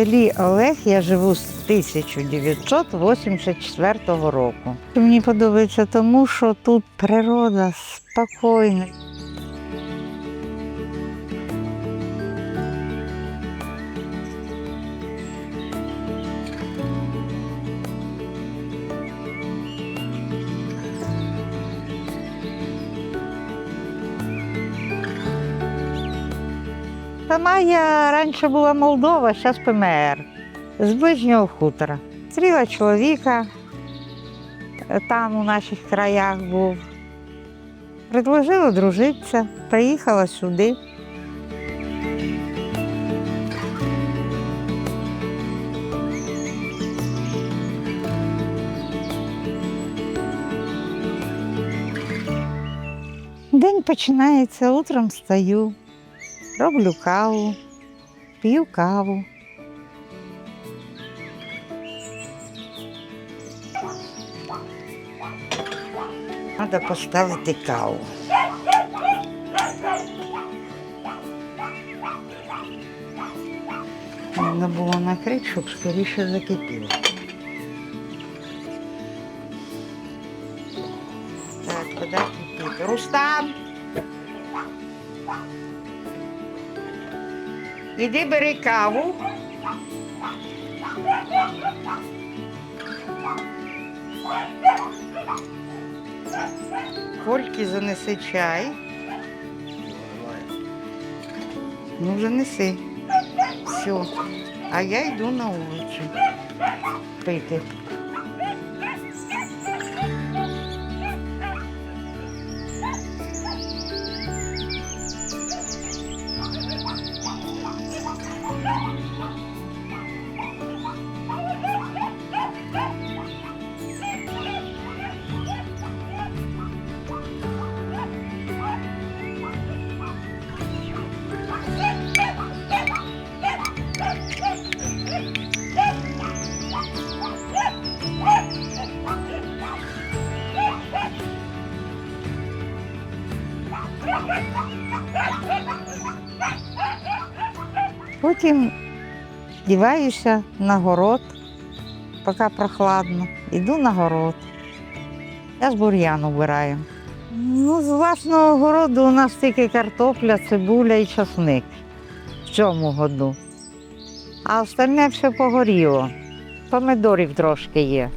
селі Олег я живу з 1984 року. Мені подобається тому, що тут природа спокійна. Сама я раніше була Молдова, зараз ПМР, з ближнього хутора. Стріла чоловіка, е, там у наших краях був. Предложила дружитися, приїхала сюди. День починається, утром встаю, роблю каву, п'ю каву. Треба поставити каву. Треба було накрити, щоб скоріше закипіло. Так, куди кипить? Рустам! Іди бери каву. Кольки занеси чай. Ну занеси. Все. А я йду на вулицю пити. Потім діваюся на город, поки прохладно. Іду на город. Я з бур'ян убираю. Ну, з власного городу у нас тільки картопля, цибуля і часник в цьому году. А остальне все погоріло. Помидорів трошки є.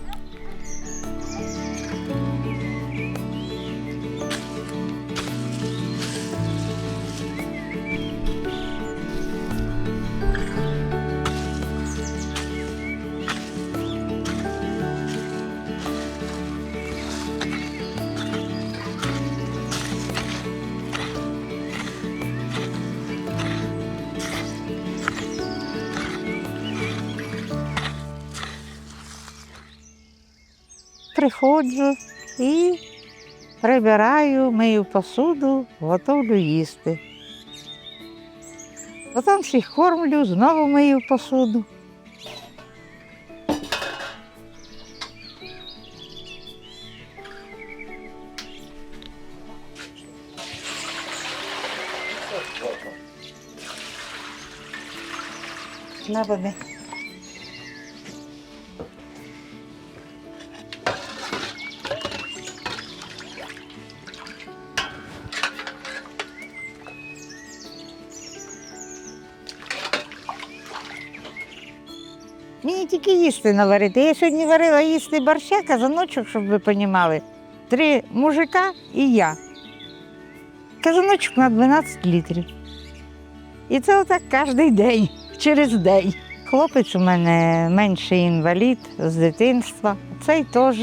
Приходжу і прибираю, мию посуду, готовлю їсти. Потім всіх кормлю, знову мию посуду. На. Їсти наварити. Я сьогодні варила їсти борща, казаночок, щоб ви розуміли. Три мужика і я. Казаночок на 12 літрів. І це отак кожен день, через день. Хлопець у мене менший інвалід з дитинства. Цей теж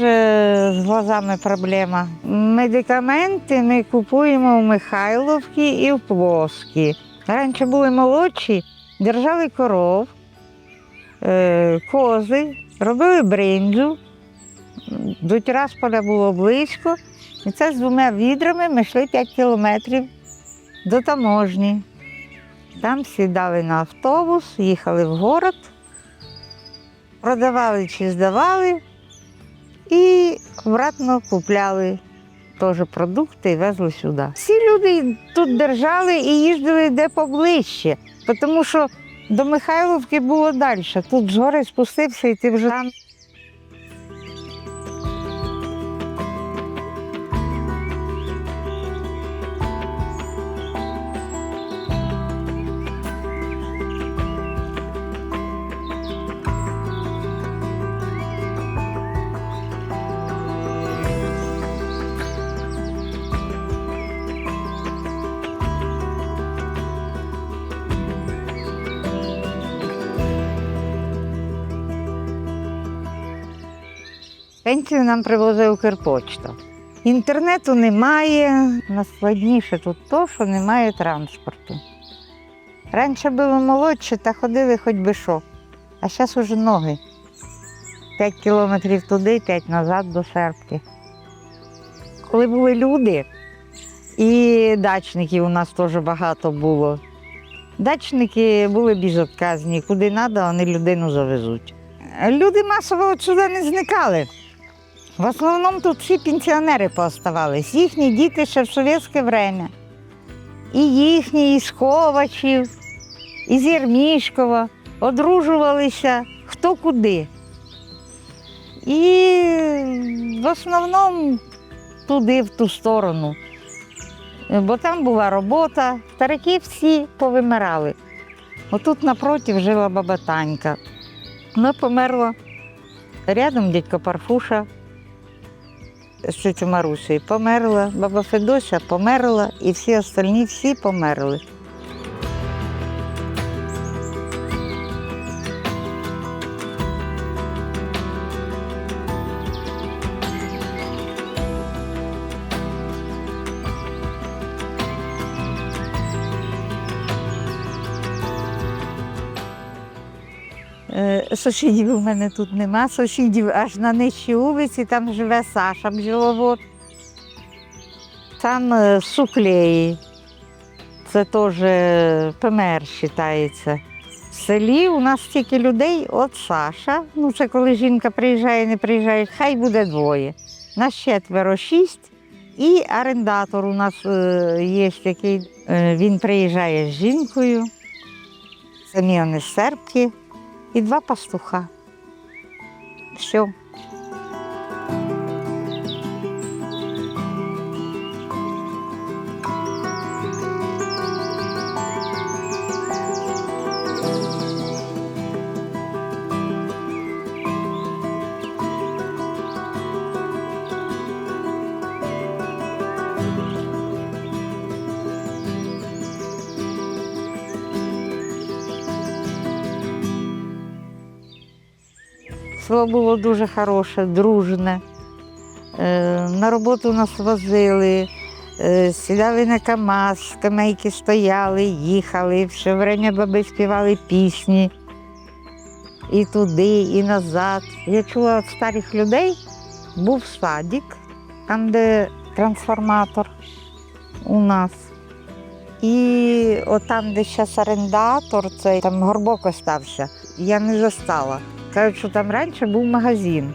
з глазами проблема. Медикаменти ми купуємо в Михайловці і в Плоскі. Раніше були молодші, держали коров, е, кози, робили бринджу. До Тирасполя було близько. І це з двома відрами ми йшли 5 кілометрів до таможні. Там сідали на автобус, їхали в город, продавали чи здавали і обратно купляли теж продукти і везли сюди. Всі люди тут держали і їздили де поближче, тому що До Михайловки було далі. Тут з гори спустився і ти вже там. Пенсію нам привозив Укрпочта. Інтернету немає. Найскладніше тут то, що немає транспорту. Раніше були молодші та ходили хоч би що. А зараз уже ноги. П'ять кілометрів туди, п'ять назад до серпки. Коли були люди, і дачників у нас теж багато було. Дачники були безотказні, куди треба, вони людину завезуть. Люди масово от сюди не зникали. В основному тут всі пенсіонери пооставались. Їхні діти ще в совєтське время. І їхні, і з Ковачів, і з Єрмішкова одружувалися хто куди. І в основному туди, в ту сторону. Бо там була робота, старики всі повимирали. Отут напроти жила баба Танька. Вона померла. Рядом дядько Парфуша з Марусею померла, баба Федося померла, і всі остальні всі померли. Сусідів у мене тут нема. Сусідів аж на нижчій вулиці, там живе Саша бджоловод. Там е, суклеї. Це теж е, ПМР вважається. В селі у нас стільки людей, от Саша. Ну, це коли жінка приїжджає, не приїжджає, хай буде двоє. Нас четверо, шість. І орендатор у нас е, є такий, він приїжджає з жінкою. Самі вони сербки і два пастуха. Все. Село було дуже хороше, дружне. Е, На роботу нас возили, е, сідали на КАМАЗ, скамейки стояли, їхали, все время баби співали пісні. І туди, і назад. Я чула від старих людей, був садик, там, де трансформатор у нас. І там, де зараз орендатор, цей там горбок остався, я не застала. Кажуть, що там раніше був магазин.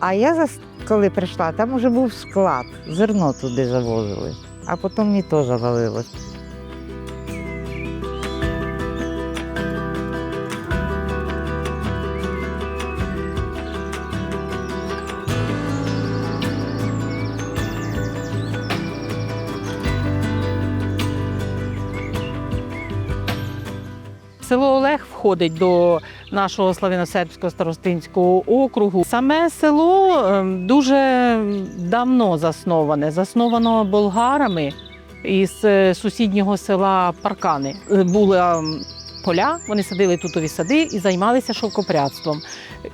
А я коли прийшла, там вже був склад, зерно туди завозили, а потім і то завалилось. Село Олег входить до нашого славяно-сербського старостинського округу. Саме село ем, дуже давно засноване, засновано болгарами із е, сусіднього села Паркани. Е, Були поля, вони садили тутові сади і займалися шовкопрядством.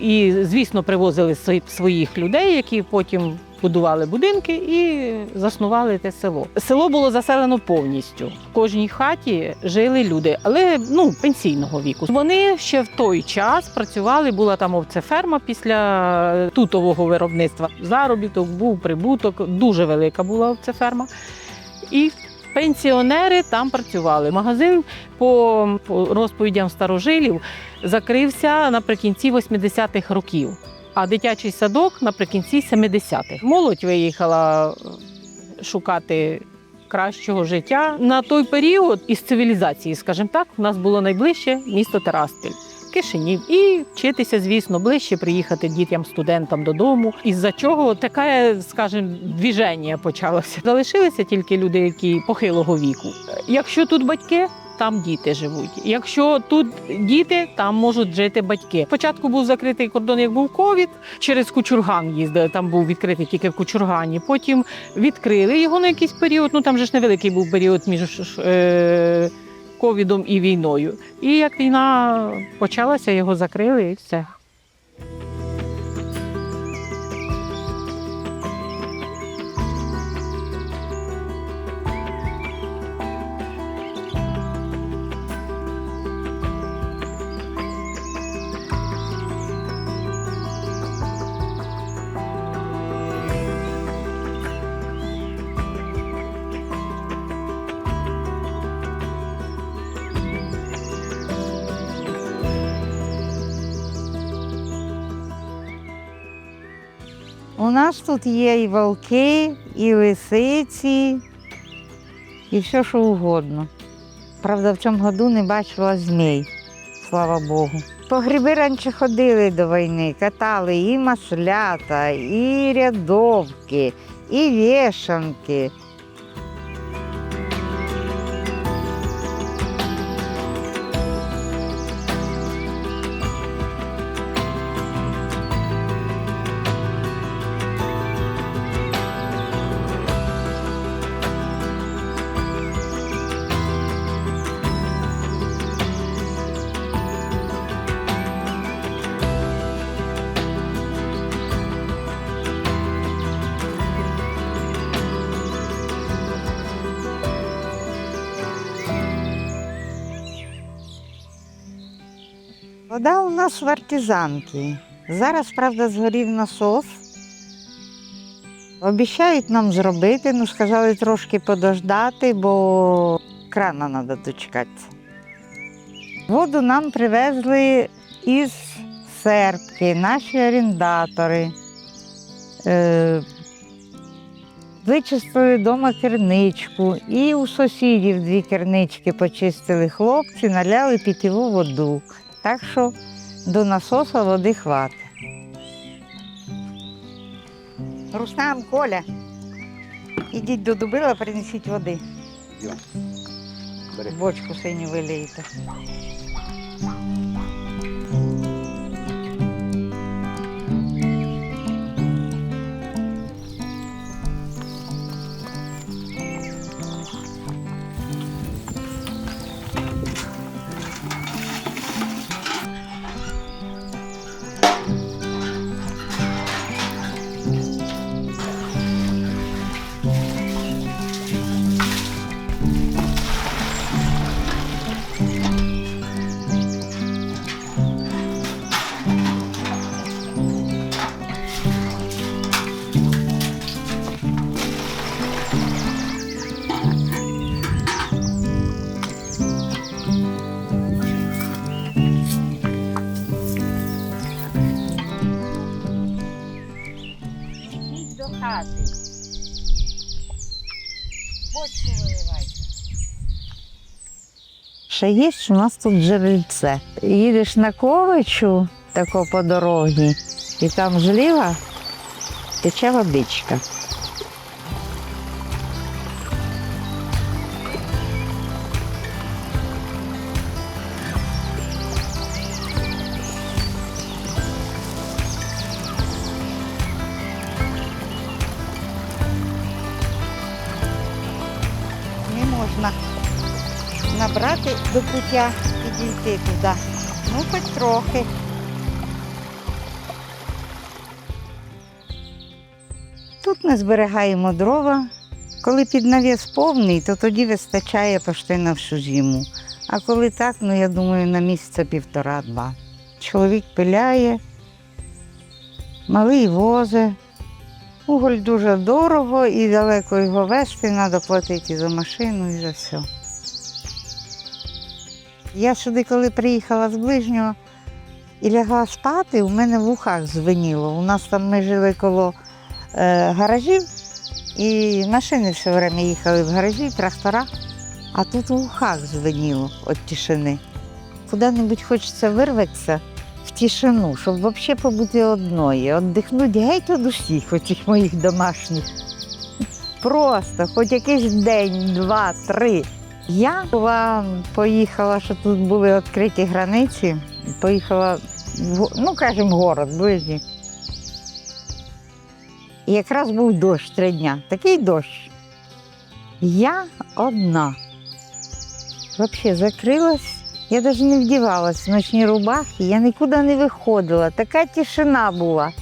І, звісно, привозили своїх людей, які потім будували будинки і заснували те село. Село було заселено повністю. В кожній хаті жили люди, але ну пенсійного віку. Вони ще в той час працювали. Була там овцеферма після тутового виробництва. Заробіток був прибуток, дуже велика була овцеферма. І пенсіонери там працювали. Магазин по, по розповідям старожилів закрився наприкінці 80-х років, а дитячий садок наприкінці 70-х. Молодь виїхала е, шукати кращого життя. На той період із цивілізації, скажімо так, у нас було найближче місто Тераспіль. Кишинів і вчитися, звісно, ближче приїхати дітям, студентам додому. Із-за чого таке, скажімо, двіження почалося. Залишилися тільки люди, які похилого віку. Якщо тут батьки, там діти живуть. Якщо тут діти, там можуть жити батьки. Спочатку був закритий кордон, як був ковід. Через Кучурган їздили. Там був відкритий тільки в Кучургані. Потім відкрили його на якийсь період. Ну там же ж невеликий був період між е, ковідом і війною. І як війна почалася, його закрили і все. У нас тут є і волки, і лисиці, і все, що угодно. Правда, в цьому году не бачила змій, слава Богу. По гриби раніше ходили до війни, катали і маслята, і рядовки, і вішанки. Вода у нас в артизанки. Зараз, правда, згорів насос. Обіцяють нам зробити, ну сказали трошки подождати, бо крана треба дочекатися. Воду нам привезли із серпки, наші орендатори. Е, вичистили вдома керничку, і у сусідів дві кернички почистили хлопці, наляли питьову воду. Так що до насоса води хватить. Рустам, Коля, ідіть до дубила, принесіть води. Бочку синю вилийте. Ще є у нас тут джерельце. Їдеш на Ковичу, тако по дорозі, і там зліва тече водичка. Набрати до пуття і дійти туди. Ну, хоч трохи. Тут ми зберігаємо дрова. Коли під навіс повний, то тоді вистачає почти на всю зиму. А коли так, ну я думаю, на місяця півтора-два. Чоловік пиляє, малий возе. Уголь дуже дорого і далеко його вести, треба платити за машину, і за все. Я сюди, коли приїхала з ближнього і лягла спати, у мене в ухах звеніло. У нас там ми жили коло е, гаражів, і машини все время їхали в гаражі, трактора, а тут в ухах звеніло від тишини. Куди-небудь хочеться вирватися в тишину, щоб взагалі побути одною, віддихнути геть від усіх оцих моїх домашніх. Просто, хоч якийсь день, два, три. Я була, поїхала, що тут були відкриті границі, поїхала, ну, кажемо, город ближній. І якраз був дощ три дня, такий дощ. Я одна. Взагалі закрилась, я навіть не вдівалась в ночні рубахи, я нікуди не виходила. Така тишина була.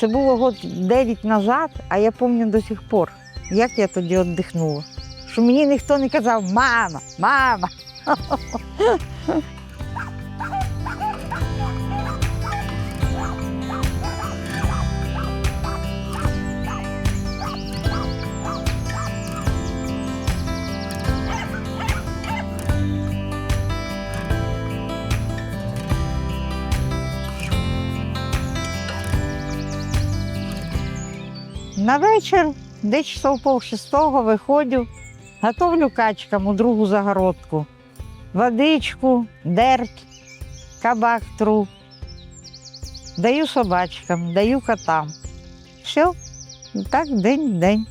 Це було год 9 назад, а я пам'ятаю до сих пор, як я тоді віддихнула. Що мені ніхто не казав мама, мама. На вечір, десь часов пол шестого, виходжу, готовлю качкам у другу загородку. Водичку, дерть, кабак тру. Даю собачкам, даю котам. Все, так день в день.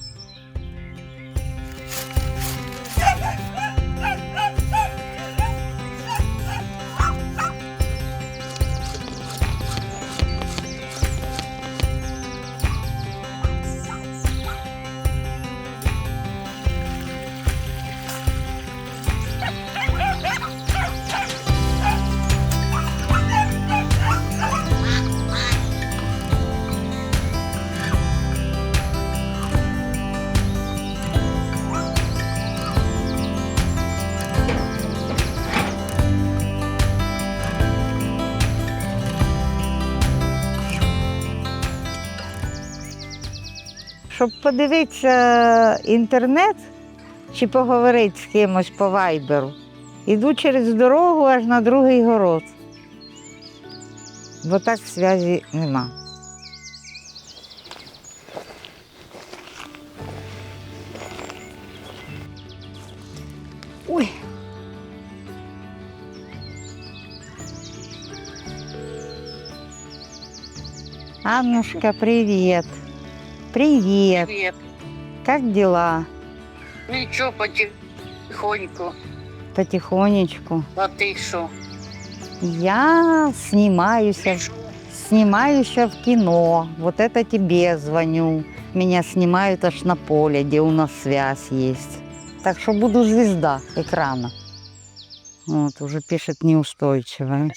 Щоб подивитися інтернет чи поговорити з кимось по вайберу, іду через дорогу аж на другий город. Бо так зв'язі нема. Ой. Аннушка, привет. Привет. Привет. Как дела? Нічого потихоньку. Потихонечку. А ти що? Я снимаюсь, снимаюсь в кино. Вот это тебе звоню. Меня снимают аж на поле, где у нас связь есть. Так что буду звезда экрана. Вот, уже пишет неустойчивая.